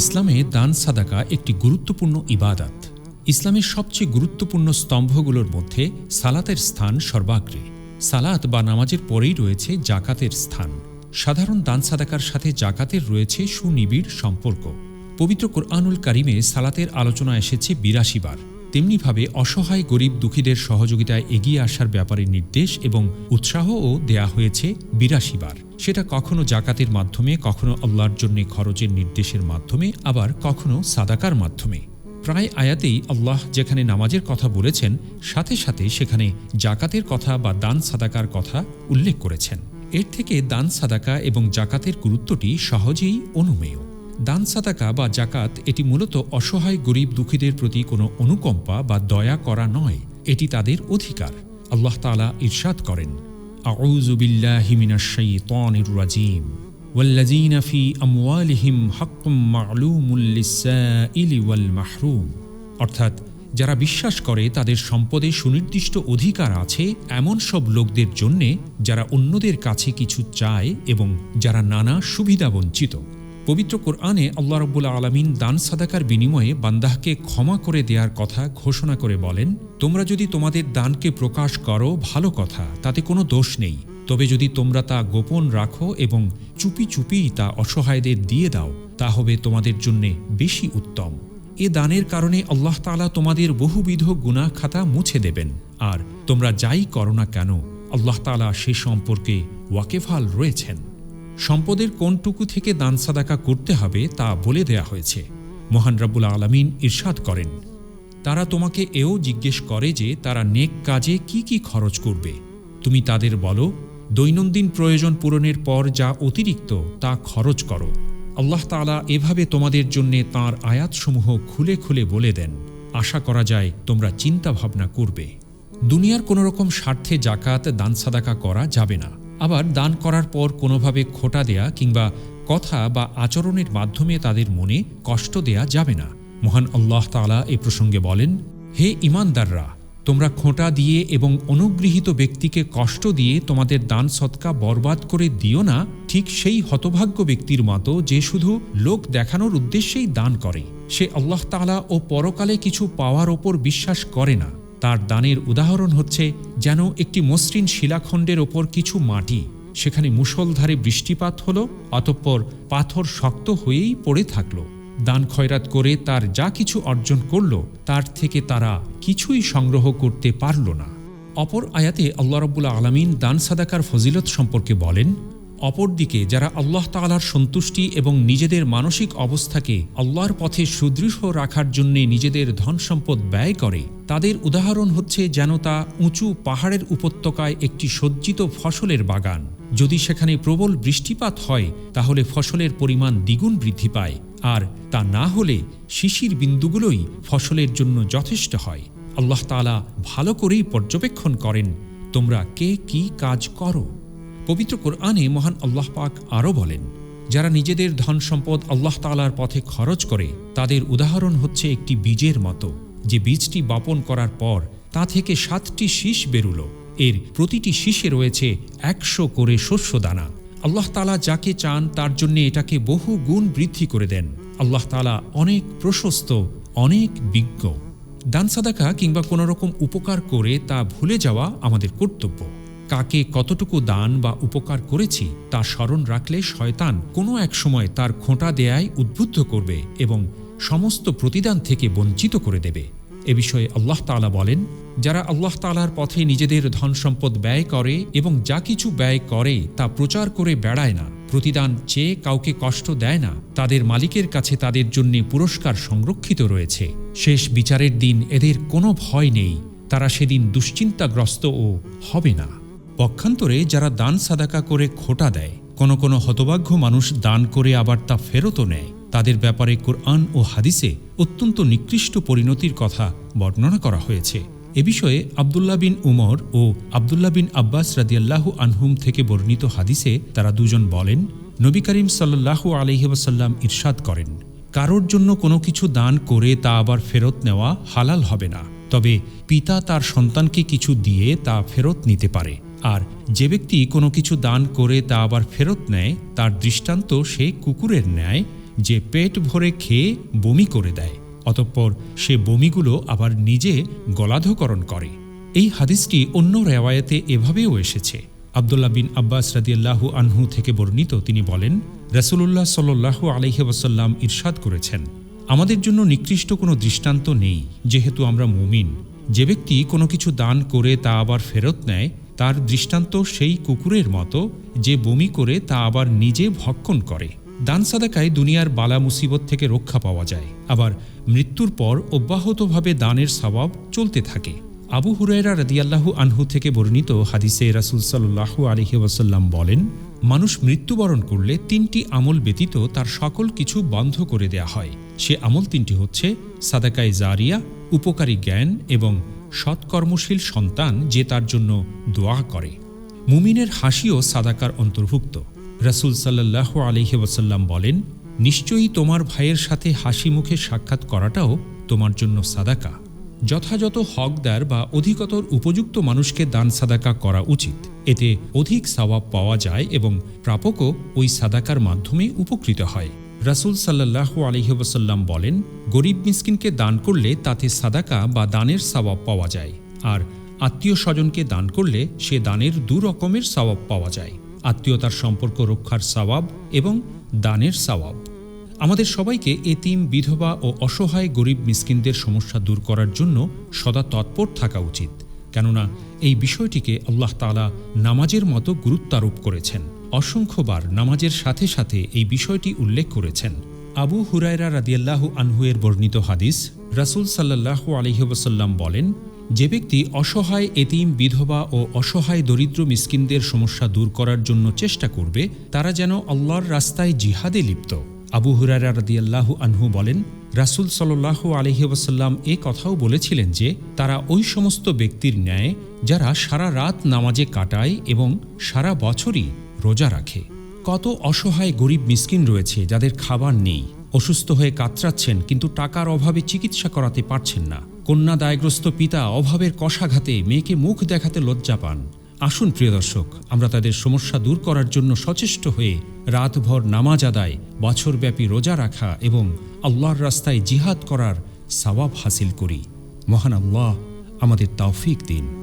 ইসলামে দান সাদাকা একটি গুরুত্বপূর্ণ ইবাদাত। ইসলামের সবচেয়ে গুরুত্বপূর্ণ স্তম্ভগুলোর মধ্যে সালাতের স্থান সর্বাগ্রে। সালাত বা নামাজের পরেই রয়েছে জাকাতের স্থান। সাধারণ দান সাদাকার সাথে জাকাতের রয়েছে সুনিবিড় সম্পর্ক। পবিত্র কোরআনুল কারিমে সালাতের আলোচনা এসেছে বিরাশি বার। তেমনিভাবে অসহায় গরিব দুঃখীদের সহযোগিতায় এগিয়ে আসার ব্যাপারে নির্দেশ এবং উৎসাহও দেয়া হয়েছে বিরাশি বার সেটা কখনো জাকাতের মাধ্যমে, কখনো আল্লাহর জন্য খরচের নির্দেশের মাধ্যমে, আবার কখনো সাদাকার মাধ্যমে। প্রায় আয়াতেই আল্লাহ যেখানে নামাজের কথা বলেছেন, সাথে সাথে সেখানে জাকাতের কথা বা দান সাদাকার কথা উল্লেখ করেছেন। এর থেকে দান সাদাকা এবং জাকাতের গুরুত্বটি সহজেই অনুমেয়। দান সাদাকা বা জাকাত এটি মূলত অসহায় গরিব দুঃখীদের প্রতি কোনো অনুকম্পা বা দয়া করা নয় এটি তাদের অধিকার আল্লাহ তালা ইরশাদ করেন আউযু বিল্লাহি মিনাশ শাইতানির রাজিম والذين في أموالهم حق معلوم للسائل والمحروم অর্থাৎ যারা বিশ্বাস করে তাদের সম্পদে সুনির্দিষ্ট অধিকার আছে এমন সব লোকদের জন্যে যারা অন্যদের কাছে কিছু চায় এবং যারা নানা সুবিধা বঞ্চিত পবিত্র কোরআনে আল্লাহ রব্বুল আলমিন দান সাদাকার বিনিময়ে বান্দাহকে ক্ষমা করে দেওয়ার কথা ঘোষণা করে বলেন, তোমরা যদি তোমাদের দানকে প্রকাশ করো, ভালো কথা, তাতে কোনো দোষ নেই। তবে যদি তোমরা তা গোপন রাখো এবং চুপি চুপি তা অসহায়দের দিয়ে দাও, তা হবে তোমাদের জন্য বেশি উত্তম। এ দানের কারণে আল্লাহ তালা তোমাদের বহুবিধ গুনাহ খাতা মুছে দেবেন। আর তোমরা যাই করো না কেন, আল্লাহ তালা সে সম্পর্কে ওয়াকেফাল রয়েছেন। সম্পদের কোনটুকু থেকে দান সাদাকা করতে হবে তা বলে দেয়া হয়েছে। মহান রাব্বুল আলমিন ইরশাদ করেন, তারা তোমাকে এও জিজ্ঞেস করে যে তারা নেক কাজে কি কি খরচ করবে। তুমি তাদের বলো, দৈনন্দিন প্রয়োজন পূরণের পর যা অতিরিক্ত তা খরচ করো। আল্লাহ তাআলা এভাবে তোমাদের জন্য তাঁর আয়াতসমূহ খুলে খুলে বলে দেন। আশা করা যায় তোমরা চিন্তা ভাবনা করবে। দুনিয়ার কোনো রকম স্বার্থে জাকাত, দান সাদাকা করা যাবে না। আবার দান করার পর কোনোভাবে খোটা দেয়া কিংবা কথা বা আচরণের মাধ্যমে তাদের মনে কষ্ট দেয়া যাবে না। মহান আল্লাহ তাআলা এ প্রসঙ্গে বলেন, হে ইমানদাররা তোমরা খোঁটা দিয়ে এবং অনুগৃহীত ব্যক্তিকে কষ্ট দিয়ে তোমাদের দান সৎকা বরবাদ করে দিও না, ঠিক সেই হতভাগ্য ব্যক্তির মতো যে শুধু লোক দেখানোর উদ্দেশ্যেই দান করে। সে আল্লাহ তাআলা ও পরকালে কিছু পাওয়ার ওপর বিশ্বাস করে না। তার দানের উদাহরণ হচ্ছে যেন একটি মসৃণ শিলাখণ্ডের ওপর কিছু মাটি, সেখানে মুষলধারে বৃষ্টিপাত হলো, অতঃপর পাথর শক্ত হয়েই পড়ে থাকল। দান খয়রাত করে তার যা কিছু অর্জন করল, তার থেকে তারা কিছুই সংগ্রহ করতে পারল না। অপর আয়াতে আল্লাহ রব্বুল্লা আলমিন দান সাদাকার ফজিলত সম্পর্কে বলেন অপরদিকে যারা আল্লাহ তালার সন্তুষ্টি এবং নিজেদের মানসিক অবস্থাকে আল্লাহর পথে সুদৃঢ় রাখার জন্য নিজেদের ধন সম্পদ ব্যয় করে, তাদের উদাহরণ হচ্ছে যেন তা উঁচু পাহাড়ের উপত্যকায় একটি সজ্জিত ফসলের বাগান। যদি সেখানে প্রবল বৃষ্টিপাত হয়, তাহলে ফসলের পরিমাণ দ্বিগুণ বৃদ্ধি পায়, আর তা না হলে শিশির বিন্দুগুলোই ফসলের জন্য যথেষ্ট হয়। আল্লাহ তালা ভালো করেই পর্যবেক্ষণ করেন, তোমরা কে কি কাজ করো? পবিত্র কোরআনে মহান আল্লাহ পাক আরও বলেন, যারা নিজেদের ধন সম্পদ আল্লাহ তালার পথে খরচ করে, তাদের উদাহরণ হচ্ছে একটি বীজের মতো। যে বীজটি বপন করার পর তা থেকে সাতটি শীষ বেরুলো। এর প্রতিটি শীষে রয়েছে একশো করে শস্য দানা। আল্লাহ তালা যাকে চান তার জন্য এটাকে বহু গুণ বৃদ্ধি করে দেন। আল্লাহ তালা অনেক প্রশস্ত, অনেক বিজ্ঞ। দান সাদাকা কিংবা কোনো রকম উপকার করে তা ভুলে যাওয়া আমাদের কর্তব্য। কাকে কতটুকু দান বা উপকার করেছি তা স্মরণ রাখলে শয়তান কোনো এক সময় তার খোঁটা দেয়ায় উদ্বুদ্ধ করবে এবং সমস্ত প্রতিদান থেকে বঞ্চিত করে দেবে। এ বিষয়ে আল্লাহ তালা বলেন, যারা আল্লাহ তালার পথে নিজেদের ধন সম্পদ ব্যয় করে এবং যা কিছু ব্যয় করে তা প্রচার করে বেড়ায় না, প্রতিদান চেয়ে কাউকে কষ্ট দেয় না, তাদের মালিকের কাছে তাদের জন্য পুরস্কার সংরক্ষিত রয়েছে। শেষ বিচারের দিন এদের কোনো ভয় নেই, তারা সেদিন দুশ্চিন্তাগ্রস্ত ও হবে না। পক্ষান্তরে যারা দান সাদাকা করে খোটা দেয়, কোনো কোনো হতভাগ্য মানুষ দান করে আবার তা ফেরতও নেয়। তাদের ব্যাপারে কোরআন ও হাদিসে অত্যন্ত নিকৃষ্ট পরিণতির কথা বর্ণনা করা হয়েছে। এ বিষয়ে আবদুল্লাহ বিন উমর ও আবদুল্লাহ বিন আব্বাস রাদিয়াল্লাহু আনহুম থেকে বর্ণিত হাদিসে তারা দুজন বলেন, নবী করিম সাল্লাহু আলহিবাসাল্লাম ইরশাদ করেন, কারোর জন্য কোনো কিছু দান করে তা আবার ফেরত নেওয়া হালাল হবে না, তবে পিতা তার সন্তানকে কিছু দিয়ে তা ফেরত নিতে পারে। আর যে ব্যক্তি কোনো কিছু দান করে তা আবার ফেরত নেয়, তার দৃষ্টান্ত সে কুকুরের ন্যায়, যে পেট ভরে খেয়ে বমি করে দেয়। অতঃপর সে বমিগুলো আবার নিজে গলাধকরণ করে। এই হাদিসটি অন্য রেওয়ায়েতে এভাবেও এসেছে। আবদুল্লাহ বিন আব্বাস রাদিয়াল্লাহু আনহু থেকে বর্ণিত, তিনি বলেন রসুল্লাহ সাল্লু আলহি ওয়াসাল্লাম ইরশাদ করেছেন, আমাদের জন্য নিকৃষ্ট কোনো দৃষ্টান্ত নেই, যেহেতু আমরা মুমিন। যে ব্যক্তি কোনো কিছু দান করে তা আবার ফেরত নেয় তার দৃষ্টান্ত সেই কুকুরের মতো যে বমি করে তা আবার নিজে ভক্ষণ করে। দান সাদাকায় দুনিয়ার বালা মুসিবত থেকে রক্ষা পাওয়া যায়। আবার মৃত্যুর পর অব্যাহতভাবে দানের স্বভাব চলতে থাকে। আবু হুরায়রা রাদিয়াল্লাহু আনহু থেকে বর্ণিত হাদিসে রাসুল সাল্লাহু আলহি ওয়াসাল্লাম বলেন, মানুষ মৃত্যুবরণ করলে তিনটি আমল ব্যতীত তার সকল কিছু বন্ধ করে দেয়া হয়। সে আমল তিনটি হচ্ছে সাদাকায় জারিয়া, উপকারী জ্ঞান এবং সৎকর্মশীল সন্তান যে তার জন্য দোয়া করে। মুমিনের হাসিও সাদাকার অন্তর্ভুক্ত। রাসুল সাল্লাহ আলহি ওয়াসাল্লাম বলেন, নিশ্চয়ই তোমার ভাইয়ের সাথে হাসি মুখে সাক্ষাৎ করাটাও তোমার জন্য সাদাকা। যথাযথ হকদার বা অধিকতর উপযুক্ত মানুষকে দান সাদাকা করা উচিত। এতে অধিক সওয়াব পাওয়া যায় এবং প্রাপকও ওই সাদাকার মাধ্যমে উপকৃত হয়। রাসুল সাল্লাহ আলহিবসাল্লাম বলেন, গরিব মিসকিনকে দান করলে তাতে সাদাকা বা দানের সওয়াব পাওয়া যায়, আর আত্মীয় স্বজনকে দান করলে সে দানের দু রকমের সওয়াব পাওয়া যায়, আত্মীয়তার সম্পর্ক রক্ষার সওয়াব এবং দানের সওয়াব। আমাদের সবাইকে এতিম, বিধবা ও অসহায় গরিব মিসকিনদের সমস্যা দূর করার জন্য সদা তৎপর থাকা উচিত। কেননা এই বিষয়টিকে আল্লাহ তালা নামাজের মতো গুরুত্বারোপ করেছেন। অসংখ্যবার নামাজের সাথে সাথে এই বিষয়টি উল্লেখ করেছেন। আবু হুরায়রা রাদিয়াল্লাহু আনহুয়ের বর্ণিত হাদিস রাসুল সাল্লাহ আলহিবসাল্লাম বলেন, যে ব্যক্তি অসহায়, এতিম, বিধবা ও অসহায় দরিদ্র মিসকিনদের সমস্যা দূর করার জন্য চেষ্টা করবে, তারা যেন আল্লাহর রাস্তায় জিহাদে লিপ্ত। আবু হুরারা রাদিয়াল্লাহু আনহু বলেন রাসুল সাল্লাহ আলহিবাসাল্লাম এ কথাও বলেছিলেন যে, তারা ওই সমস্ত ব্যক্তির ন্যায় যারা সারা রাত নামাজে কাটায় এবং সারা বছরই রোজা রাখে। কত অসহায় গরিব মিসকিন রয়েছে যাদের খাবার নেই, অসুস্থ হয়ে কাতরাচ্ছেন কিন্তু টাকার অভাবে চিকিৎসা করাতে পারছেন না। কন্যা দায়গ্রস্ত পিতা অভাবের কষাঘাতে মেয়েকে মুখ দেখাতে লজ্জা পান। আসুন প্রিয় দর্শক, আমরা তাদের সমস্যা দূর করার জন্য সচেষ্ট হয়ে রাতভর নামাজ আদায়, বছরব্যাপী রোজা রাখা এবং আল্লাহর রাস্তায় জিহাদ করার সওয়াব হাসিল করি। মহান আল্লাহ আমাদের তাওফিক দিন।